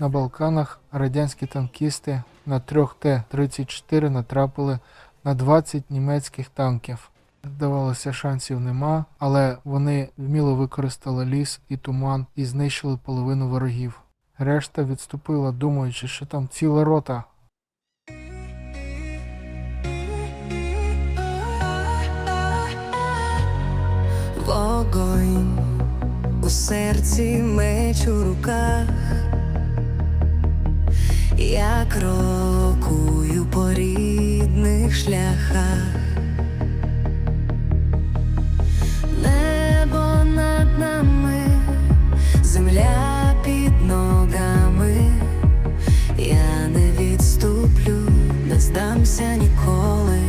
На Балканах радянські танкісти на трьох Т-34 натрапили на 20 німецьких танків. Здавалося, шансів нема, але вони вміло використали ліс і туман і знищили половину ворогів. Решта відступила, думаючи, що там ціла рота. Вогонь у серці меч у руках, я крокую по рідних шляхах. Небо над нами, земля під ногами, я не відступлю, не здамся ніколи.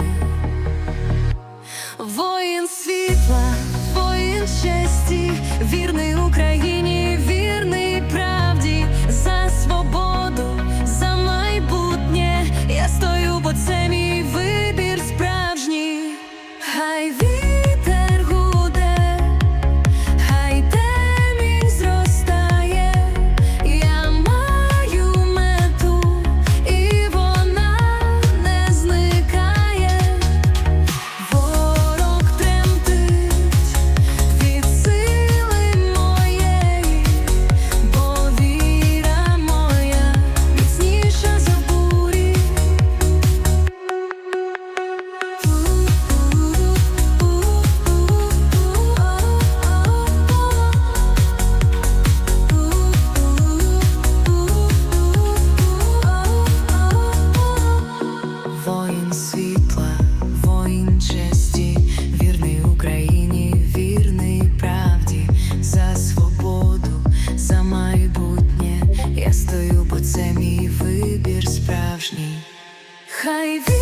Хай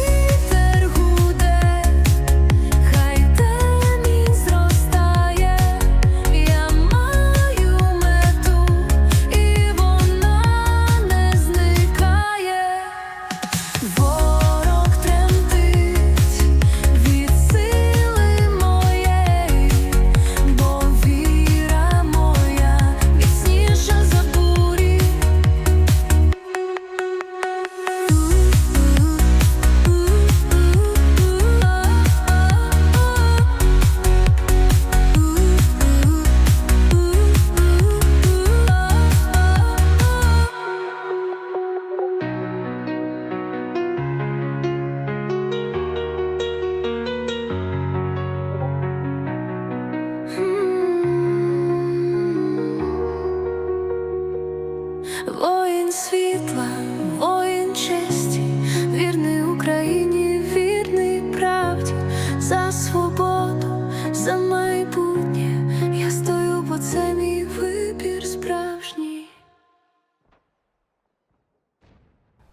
за свободу, за майбутнє. Я стою, бо це мій вибір справжній.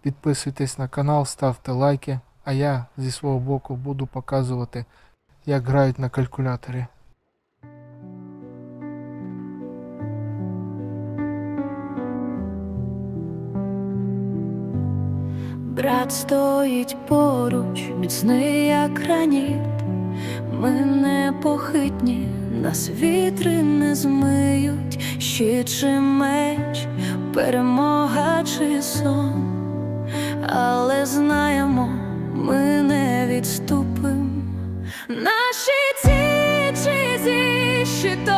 Підписуйтесь на канал, ставте лайки, а я зі свого боку буду показувати, як грають на калькуляторі. Брат стоїть поруч, міцний як граніт. Ми непохитні, нас вітри не змиють, щит чи меч, перемога чи сон. Але знаємо, ми не відступим. Наші ці чи зі щитом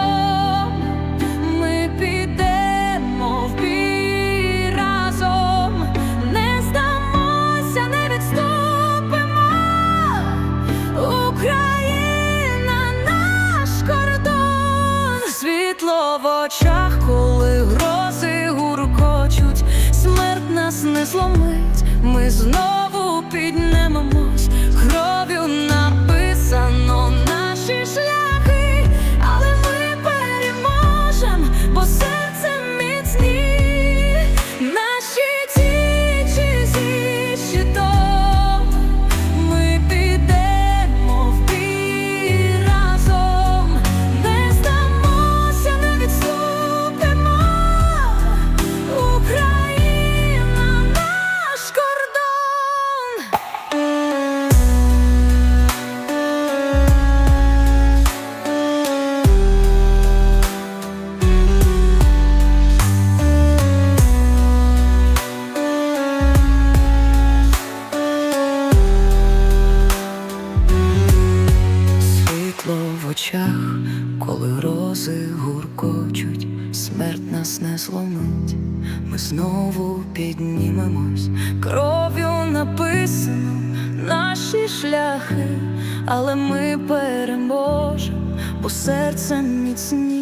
знову очах, коли рози гуркочуть, смерть нас не зломить, ми знову піднімемось, кров'ю написано наші шляхи, але ми переможемо, бо серце міцні.